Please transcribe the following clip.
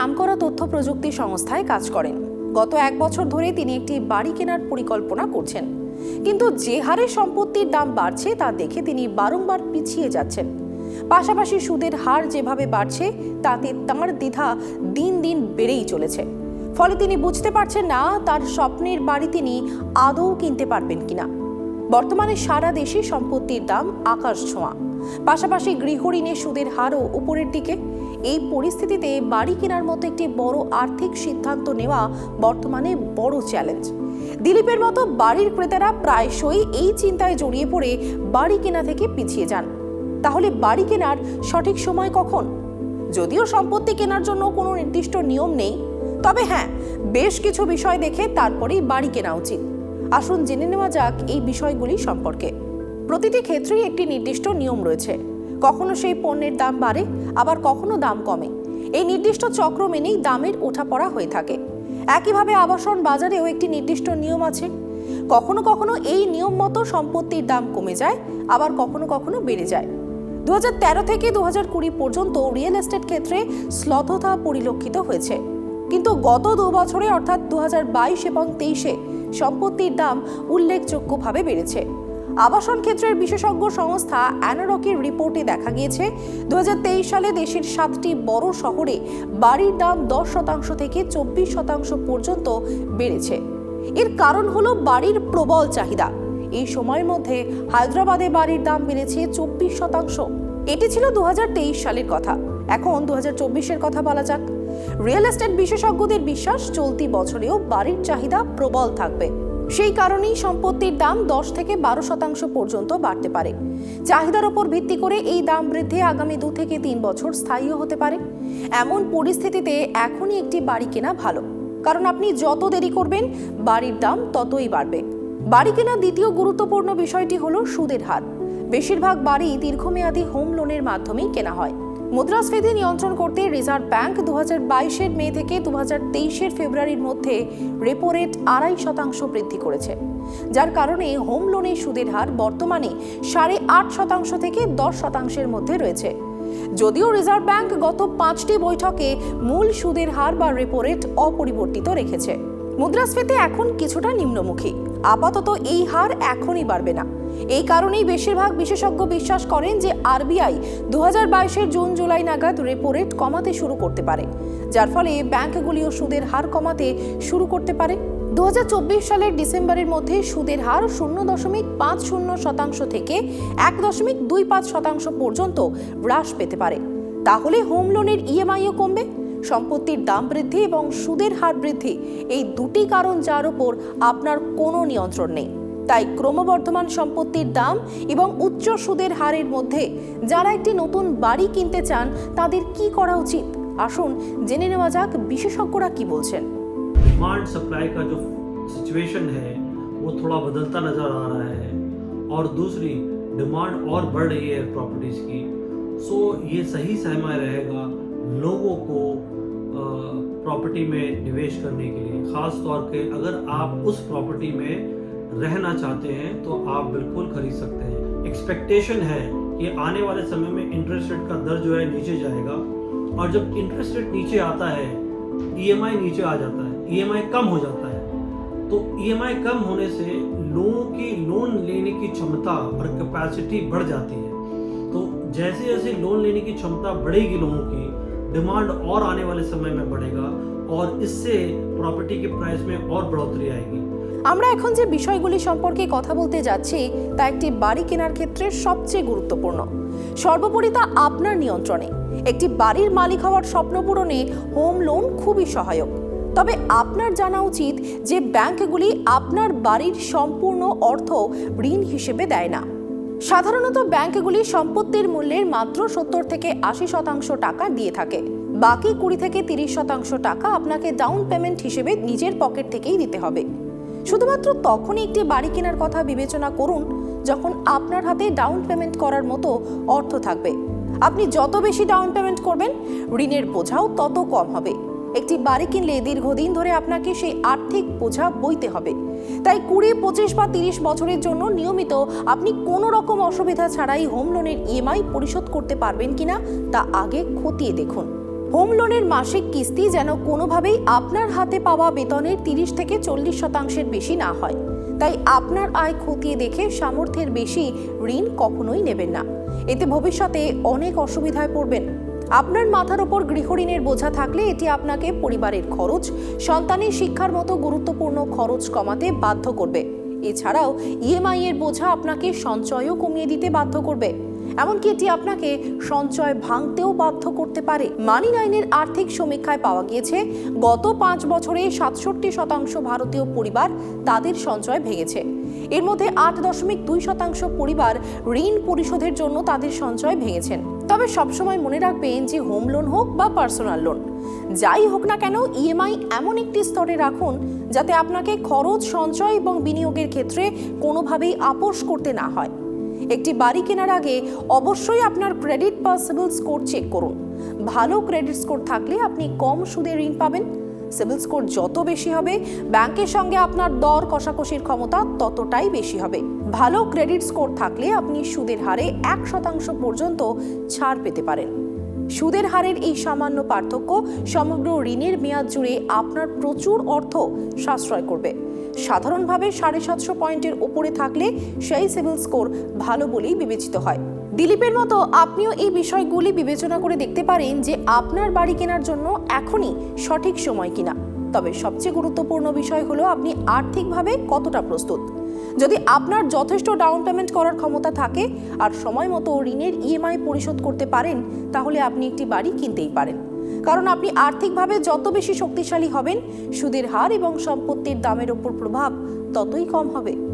নামকরা তথ্য প্রযুক্তি সংস্থায় কাজ করেন। গত এক বছর ধরে তিনি একটি বাড়ি কেনার পরিকল্পনা করছেন। কিন্তু যে হারে সম্পত্তির দাম বাড়ছে তা দেখে তিনি বারংবার পিছিয়ে যাচ্ছেন। পাশাপাশি সুদের হার যেভাবে বাড়ছে, তাতে তাঁর দ্বিধা দিন দিন বেড়েই চলেছে। ফলে তিনি বুঝতে পারছেন না, তার স্বপ্নের বাড়ি তিনি আদৌ কিনতে পারবেন কিনা। বর্তমানে সারা দেশে সম্পত্তির দাম আকাশ ছোঁয়া। পাশাপাশি গৃহঋণের সুদের হারও উপরের দিকে। এই পরিস্থিতিতে বাড়ি কেনার মতো একটি বড় আর্থিক সিদ্ধান্ত নেওয়া বর্তমানে বড় চ্যালেঞ্জ। দিলীপের মতো বাড়ির ক্রেতারা প্রায়শই এই চিন্তায় জড়িয়ে পড়ে বাড়ি কেনা থেকে পিছিয়ে যান। তাহলে বাড়ি কেনার সঠিক সময় কখন? যদিও সম্পত্তি কেনার জন্য কোনো নির্দিষ্ট নিয়ম নেই, তবে হ্যাঁ বেশ কিছু বিষয় দেখে তারপরেই বাড়ি কেনা উচিত। আসুন জেনে নেওয়া যাক এই বিষয়গুলি সম্পর্কে। প্রতিটি ক্ষেত্রেই একটি নির্দিষ্ট নিয়ম রয়েছে। কখনো সেই পণ্যের দাম বাড়ে, আবার কখনো দাম কমে। এই নির্দিষ্ট চক্র মেনেই দামের ওঠাপড়া হয়ে থাকে। একইভাবে আবাসন বাজারেও একটি নির্দিষ্ট নিয়ম আছে। কখনো কখনো এই নিয়ম মতো সম্পত্তির দাম কমে যায়, আবার কখনো কখনো বেড়ে যায়। দু হাজার তেরো থেকে দু কুড়ি পর্যন্ত রিয়েল এস্টেট ক্ষেত্রে শ্লথতা পরিলক্ষিত হয়েছে। কিন্তু গত দু বছরে, অর্থাৎ দু হাজার বাইশ এবং তেইশে সম্পত্তির দাম উল্লেখযোগ্যভাবে বেড়েছে। আবাসন ক্ষেত্রের বিশেষজ্ঞ সংস্থা অ্যানারকের রিপোর্টে দেখা গিয়েছে, দুহাজার তেইশ সালে দেশের সাতটি বড় শহরে বাড়ির দাম দশ শতাংশ থেকে চব্বিশ শতাংশ পর্যন্ত বেড়েছে। এর কারণ হলো বাড়ির প্রবল চাহিদা। এই সময়ের মধ্যে হায়দ্রাবাদে বাড়ির দাম বেড়েছে চব্বিশ শতাংশ। এটি ছিল দু হাজার তেইশ সালের কথা। এখন দু হাজার কথা বলা যাক। রিয়েল এস্টেট বিশেষজ্ঞদের বিশ্বাস, চলতি বছরেও বাড়ির চাহিদা প্রবল থাকবে। সেই কারণেই সম্পত্তির দাম দশ থেকে বারো শতাংশ পর্যন্ত বাড়তে পারে। চাহিদার ওপর ভিত্তি করে এই দাম বৃদ্ধি আগামী দু থেকে তিন বছর স্থায়ীও হতে পারে। এমন পরিস্থিতিতে এখনই একটি বাড়ি কেনা ভালো। কারণ আপনি যত দেরি করবেন, বাড়ির দাম ততই বাড়বে। বাড়ি কেনার দ্বিতীয় গুরুত্বপূর্ণ বিষয়টি হলো সুদের হার। বেশিরভাগ বাড়ি দীর্ঘমেয়াদী হোম লোনের মাধ্যমেই কেনা হয়। মুদ্রাস্ফীতি নিয়ন্ত্রণ করতে রিজার্ভ ব্যাংক দু হাজার বাইশের মে থেকে দু হাজার তেইশের ফেব্রুয়ারির মধ্যে রেপো রেট আড়াই শতাংশ বৃদ্ধি করেছে। যার কারণে হোম লোনের সুদের হার বর্তমানে সাড়ে আট শতাংশ থেকে দশ শতাংশের মধ্যে রয়েছে। যদিও রিজার্ভ ব্যাংক গত পাঁচটি বৈঠকে মূল সুদের হার বা রেপো রেট অপরিবর্তিত রেখেছে। মুদ্রাস্ফীতি এখন কিছুটা নিম্নমুখী। আপাতত এই হার এখনই বাড়বে না। এই কারণেই বেশিরভাগ বিশেষজ্ঞ বিশ্বাস করেন যে আরবিআই দু হাজার বাইশের জুন জুলাই নাগাদ রেপো রেট কমাতে শুরু করতে পারে, যার ফলে ব্যাংকগুলিও সুদের হার কমাতে শুরু করতে পারে। দু হাজার চব্বিশ সালের ডিসেম্বরের মধ্যে সুদের হার শূন্য দশমিক পাঁচ শূন্য শতাংশ থেকে এক দশমিক দুই পাঁচ শতাংশ পর্যন্ত হ্রাস পেতে পারে। তাহলে হোম লোনের ইএমআইও কমবে? সম্পত্তির দাম বৃদ্ধি এবং সুদের হার বৃদ্ধি এই দুটি কারণ যার উপর আপনার কোনো নিয়ন্ত্রণ নেই তাই ক্রমবর্ধমান সম্পত্তির দাম এবং উচ্চ সুদের হারের মধ্যে যারা একটি নতুন বাড়ি কিনতে চান তাদের কি করা উচিত আসুন জেনে নেওয়া যাক বিশেষজ্ঞরা কি বলছেন डिमांड सप्लाई का जो सिचुएशन है वो थोड़ा बदलता नज़र आ रहा है और दूसरी डिमांड और बढ़ रही है प्रॉपर्टीज़ की सो ये सही समय रहेगा लोगों को प्रॉपर्टी में निवेश करने के लिए। ख़ास तौर पे अगर आप उस प्रॉपर्टी में रहना चाहते हैं तो आप बिल्कुल खरीद सकते हैं। एक्सपेक्टेशन है कि आने वाले समय में इंटरेस्ट रेट का दर जो है नीचे जाएगा। और जब इंटरेस्ट रेट नीचे आता है ईएमआई नीचे आ जाता है ईएमआई कम हो जाता है तो ईएमआई कम होने से लोगों की लोन लेने की क्षमता और कैपेसिटी बढ़ जाती है। तो जैसे जैसे लोन लेने की क्षमता बढ़ेगी लोगों की डिमांड और आने वाले समय में बढ़ेगा और इससे प्रॉपर्टी के प्राइस में और बढ़ोतरी आएगी আমরা এখন যে বিষয়গুলি সম্পর্কে কথা বলতে যাচ্ছি তা একটি বাড়ি কেনার ক্ষেত্রে সবচেয়ে গুরুত্বপূর্ণ সর্বোপরি তা আপনার নিয়ন্ত্রণে একটি বাড়ির মালিক হওয়ার স্বপ্ন পূরণে হোম লোন খুবই সহায়ক তবে আপনার জানা উচিত যে ব্যাংকগুলি আপনার বাড়ির সম্পূর্ণ অর্থ ঋণ হিসেবে দেয় না সাধারণত ব্যাংকগুলি সম্পত্তির মূল্যের মাত্র সত্তর থেকে আশি শতাংশ টাকা দিয়ে থাকে। বাকি কুড়ি থেকে তিরিশ শতাংশ টাকা আপনাকে ডাউন পেমেন্ট হিসেবে নিজের পকেট থেকেই দিতে হবে। শুধুমাত্র তখনই একটি বাড়ি কেনার কথা বিবেচনা করুন, যখন আপনার হাতে ডাউন পেমেন্ট করার মতো অর্থ থাকবে। আপনি যত বেশি ডাউন পেমেন্ট করবেন, ঋণের বোঝাও তত কম হবে। একটি বাড়ি কিনলে দীর্ঘদিন ধরে আপনাকে সেই আর্থিক বোঝা বইতে হবে। তাই কুড়ি, পঁচিশ বা তিরিশ বছরের জন্য নিয়মিত আপনি কোনো রকম অসুবিধা ছাড়াই হোম লোনের ইএমআই পরিশোধ করতে পারবেন কিনা তা আগে খতিয়ে দেখুন। হোম লোনের মাসিক কিস্তি যেন কোনোভাবেই আপনার হাতে পাওয়া বেতনের তিরিশ থেকে চল্লিশ শতাংশের বেশি না হয়। তাই আপনার আয় খতিয়ে দেখে সামর্থ্যের বেশি ঋণ কখনোই নেবেন না। এতে ভবিষ্যতে অনেক অসুবিধায় পড়বেন। আপনার মাথার ওপর গৃহঋণের বোঝা থাকলে এটি আপনাকে পরিবারের খরচ, সন্তানের শিক্ষার মতো গুরুত্বপূর্ণ খরচ কমাতে বাধ্য করবে। এছাড়াও ইএমআই এর বোঝা আপনাকে সঞ্চয়ও কমিয়ে দিতে বাধ্য করবে। এমনকি এটি আপনাকে সঞ্চয় ভাঙতেও বাধ্য করতে পারে। মানি নাইনের আর্থিক সমীক্ষায় পাওয়া গিয়েছে, গত পাঁচ বছরে সাতষট্টি শতাংশ ভারতীয় পরিবার তাদের সঞ্চয় ভেঙেছে। এর মধ্যে আট দশমিক দুই শতাংশ পরিবার ঋণ পরিশোধের জন্য তাদের সঞ্চয় ভেঙেছেন। তবে সবসময় মনে রাখবেন যে হোম লোন হোক বা পার্সোনাল লোন, যাই হোক না কেন ইএমআই এমন একটি স্তরে রাখুন যাতে আপনাকে খরচ, সঞ্চয় এবং বিনিয়োগের ক্ষেত্রে কোনোভাবেই আপোষ করতে না হয়। একটি বাড়ি কেনার আগে অবশ্যই আপনার ক্রেডিট বা সিবিল স্কোর চেক করুন। ভালো ক্রেডিট স্কোর থাকলে আপনি কম সুদে ঋণ পাবেন। সিবিল স্কোর যত বেশি হবে, ব্যাংকের সঙ্গে আপনার দর কষাকষির ক্ষমতা ততটাই বেশি হবে। ভালো ক্রেডিট স্কোর থাকলে আপনি সুদের হারে এক শতাংশ পর্যন্ত ছাড় পেতে পারেন। সুদের হারের এই সামান্য পার্থক্য সমগ্র ঋণের মেয়াদ জুড়ে আপনার প্রচুর অর্থ সাশ্রয় করবে। সাধারণভাবে সাড়ে সাতশো পয়েন্টের উপরে থাকলে সেই সিভিল স্কোর ভালো বলেই বিবেচিত হয়। দিলীপের মতো আপনিও এই বিষয়গুলি বিবেচনা করে দেখতে পারেন যে আপনার বাড়ি কেনার জন্য এখনই সঠিক সময় কিনা। তবে সবচেয়ে গুরুত্বপূর্ণ বিষয় হলো আপনি আর্থিকভাবে কতটা প্রস্তুত। যদি আপনার যথেষ্ট ডাউন পেমেন্ট করার ক্ষমতা থাকে আর সময় মতো ঋণের ইএমআই পরিশোধ করতে পারেন, তাহলে আপনি একটি বাড়ি কিনতেই পারেন। কারণ আপনি আর্থিকভাবে যত বেশি শক্তিশালী হবেন, সুদের হার এবং সম্পত্তির দামের ওপর প্রভাব ততই কম হবে।